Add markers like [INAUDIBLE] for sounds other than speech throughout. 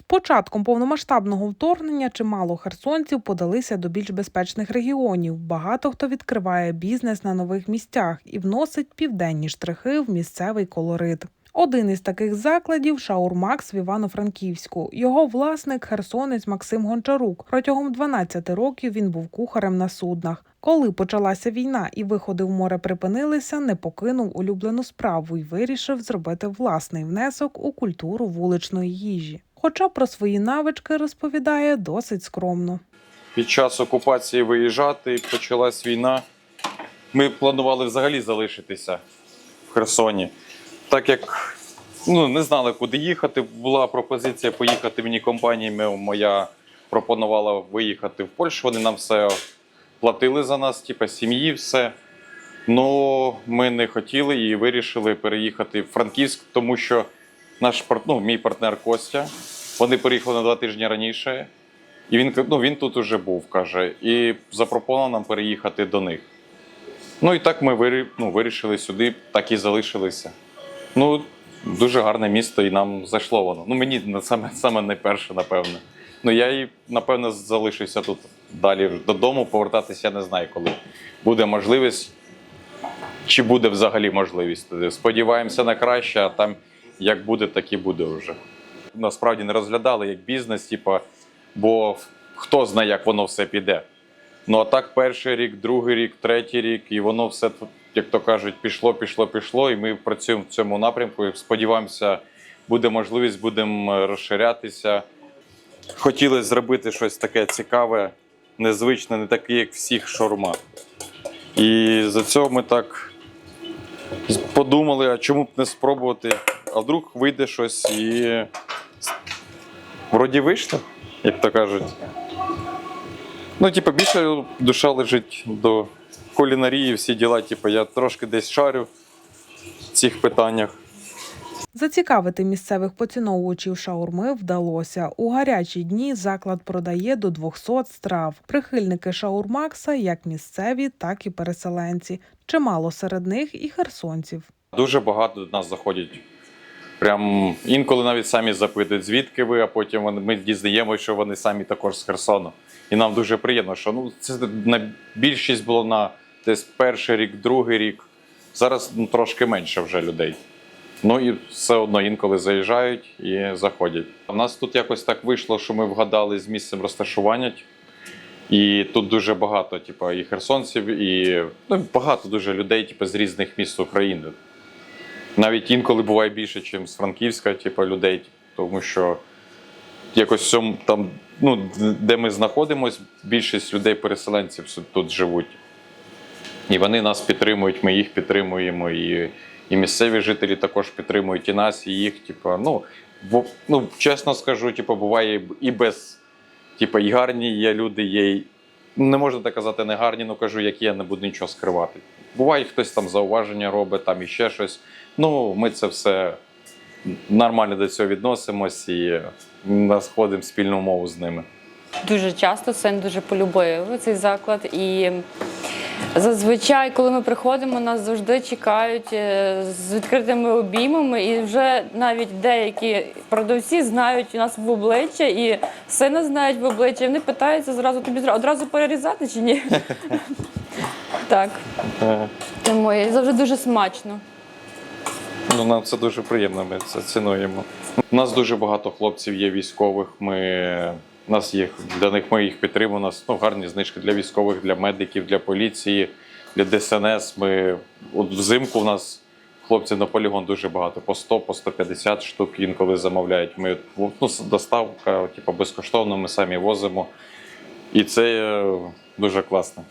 З початком повномасштабного вторгнення чимало херсонців подалися до більш безпечних регіонів. Багато хто відкриває бізнес на нових місцях і вносить південні штрихи в місцевий колорит. Один із таких закладів Шаурмакс в Івано-Франківську. Його власник херсонець Максим Гончарук. Протягом 12 років він був кухарем на суднах. Коли почалася війна і виходи в море припинилися, не покинув улюблену справу і вирішив зробити власний внесок у культуру вуличної їжі. Хоча про свої навички розповідає досить скромно. Під час окупації виїжджати, почалась війна. Ми планували взагалі залишитися в Херсоні. Так як ну, не знали, куди їхати. Була пропозиція поїхати мені компанія моя пропонувала виїхати в Польщу. Вони нам все платили за нас, типу сім'ї, все. Ну, ми не хотіли і вирішили переїхати в Франківськ, тому що наш ну, мій партнер Костя. Вони переїхали на два тижні раніше. І він, ну, він тут уже був, каже, і запропонував нам переїхати до них. Ну і так ми ну, вирішили сюди, так і залишилися. Ну, дуже гарне місто, і нам зайшло воно. Ну, мені саме, саме найперше, напевне. Ну, я і, напевно, залишуся тут далі додому. Повертатися я не знаю, коли буде можливість, чи буде взагалі можливість. Сподіваємося на краще, а там як буде, так і буде вже. Насправді не розглядали як бізнес, типа, бо хто знає, як воно все піде. Ну а так, перший рік, другий рік, третій рік, і воно все, як то кажуть, пішло, пішло, пішло. І ми працюємо в цьому напрямку. І сподіваємося, буде можливість, будемо е, розширятися. Хотілося зробити щось таке цікаве, незвичне, не таке, як всіх шаурма. І за цього ми так подумали, а чому б не спробувати? А вдруг вийде щось і вроді вийшло, як то кажуть. Ну, типу, більше душа лежить до кулінарії, всі діла. Типу, я трошки десь шарю в цих питаннях. Зацікавити місцевих поціновувачів шаурми вдалося. У гарячі дні заклад продає до 200 страв. Прихильники шаурмакса як місцеві, так і переселенці. Чимало серед них і херсонців. Дуже багато до нас заходять. Прям інколи навіть самі запитують, звідки ви, а потім ми дізнаємося, що вони самі також з Херсону. І нам дуже приємно, що ну, це на більшість було на десь перший рік, другий рік. Зараз ну, трошки менше вже людей. Ну і все одно інколи заїжджають і заходять. У нас тут якось так вийшло, що ми вгадали з місцем розташування. І тут дуже багато, типу, і херсонців, і ну, багато дуже людей, типу, з різних міст України. Навіть інколи буває більше, ніж з Франківська, типу, людей, тому що якось в там, ну, де ми знаходимося, більшість людей-переселенців тут живуть. І вони нас підтримують, ми їх підтримуємо, і, і місцеві жителі також підтримують і нас, і їх. Типу, ну, бо, ну, чесно скажу, типу, буває і без, типу, і гарні є люди, є не можна так казати, не гарні, ну кажу, які я не буду нічого скривати. Буває, хтось там зауваження робить, там іще щось. Ну, ми це все нормально до цього відносимось і знаходимо спільну мову з ними. Дуже часто син дуже полюбив цей заклад. І зазвичай, коли ми приходимо, нас завжди чекають е, з відкритими обіймами. І вже навіть деякі продавці знають у нас в обличчя, і сина знають в обличчя. І вони питаються зразу тобі одразу перерізати чи ні? [LAUGHS] Так. Тому і завжди дуже смачно. Ну, нам це дуже приємно, ми це цінуємо. У нас дуже багато хлопців є військових. Ми, у нас є для них ми їх підтримуємо. У нас ну, гарні знижки для військових, для медиків, для поліції, для ДСНС. Ми, от взимку у нас хлопців на полігон дуже багато, по 100, по 150 штук інколи замовляють. Ми, ну, доставка, типу, безкоштовно, ми самі возимо. І це е, дуже класно.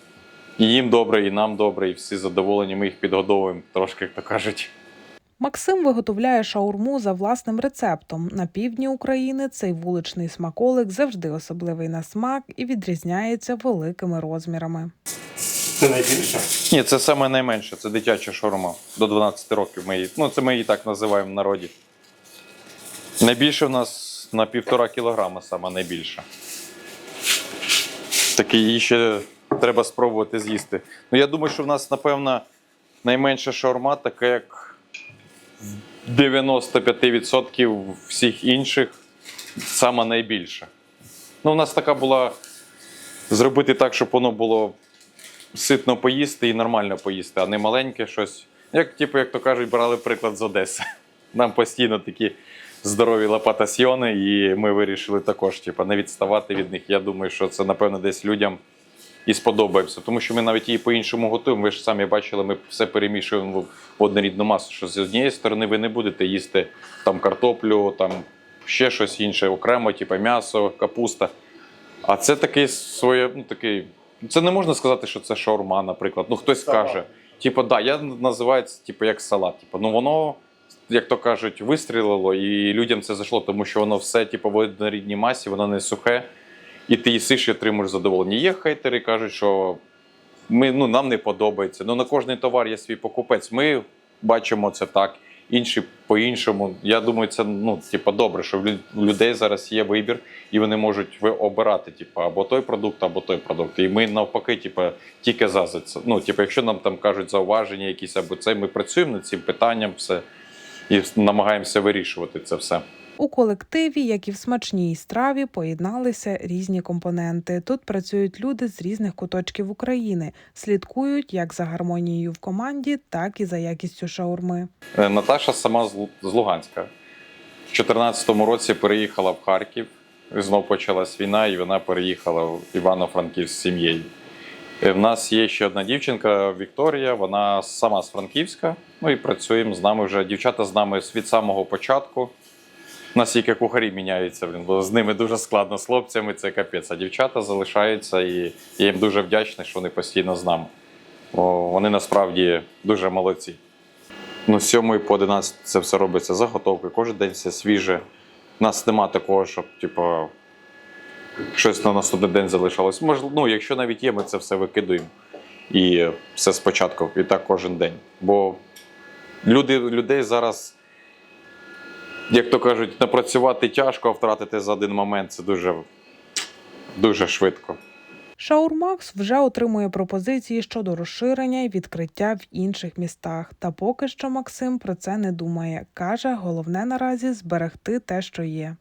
І їм добре, і нам добре, і всі задоволені. Ми їх підгодовуємо трошки, як то кажуть. Максим виготовляє шаурму за власним рецептом. На півдні України цей вуличний смаколик завжди особливий на смак і відрізняється великими розмірами. Це найбільше? Ні, це саме найменше, це дитяча шаурма. До 12 років ми її. Ну, це ми її так називаємо в народі. Найбільше в нас на півтора кілограма саме найбільше. Таке її ще треба спробувати з'їсти. Ну, я думаю, що в нас, напевно, найменша шаурма, така як 95% всіх інших. сама найбільша. Ну, у нас така була зробити так, щоб воно було ситно поїсти і нормально поїсти, а не маленьке щось. Як, типу, як то кажуть, брали приклад з Одеси. [LAUGHS] Нам постійно такі здорові лопатасьйони, і ми вирішили також, типу, не відставати від них. Я думаю, що це, напевно, десь людям і сподобається. Тому що ми навіть її по-іншому готуємо. Ви ж самі бачили, ми все перемішуємо в однорідну масу. Що з однієї сторони ви не будете їсти там картоплю, там ще щось інше, окремо, типу м'ясо, капуста. А це такий своє, ну такий. Це не можна сказати, що це шаурма, наприклад. Ну хтось каже. Типу, да, я називаю це типу, як салат. Типу, ну воно, як то кажуть, вистрілило, і людям це зайшло, тому що воно все типу, в однорідній масі, воно не сухе, і ти їсиш і отримуєш задоволення. Є хейтери, кажуть, що ми, ну, нам не подобається. Ну, на кожний товар є свій покупець. Ми бачимо це так, інші по-іншому. Я думаю, це ну, типу, добре, що в людей зараз є вибір, і вони можуть обирати типу, або той продукт, або той продукт. І ми навпаки, типу, тільки за це. Ну, типу, якщо нам там кажуть зауваження, якісь або це, ми працюємо над цим питанням, все і намагаємося вирішувати це все. У колективі, як і в смачній страві, поєдналися різні компоненти. Тут працюють люди з різних куточків України, слідкують як за гармонією в команді, так і за якістю шаурми. Е, Наташа сама з Луганська. В 2014 році переїхала в Харків. І знов почалась війна, і вона переїхала в Івано-Франківськ з сім'єю. Е, В нас є ще одна дівчинка Вікторія, вона сама з Франківська. Ну і працюємо з нами вже. Дівчата з нами від самого початку. У нас тільки кухарі міняються, блін, бо з ними дуже складно з хлопцями, це капець. А дівчата залишаються, і я їм дуже вдячний, що вони постійно з нами. Бо вони насправді дуже молодці. Ну, з 7 по 11 це все робиться заготовки, кожен день все свіже. У нас нема такого, щоб, типу, щось на наступний день залишалось. Можливо, ну, якщо навіть є, ми це все викидуємо. І все спочатку, і так кожен день. Бо люди, людей зараз, як то кажуть, напрацювати тяжко, а втратити за один момент це дуже, дуже швидко. Шаурмакс вже отримує пропозиції щодо розширення і відкриття в інших містах. Та поки що Максим про це не думає. каже, головне наразі зберегти те, що є.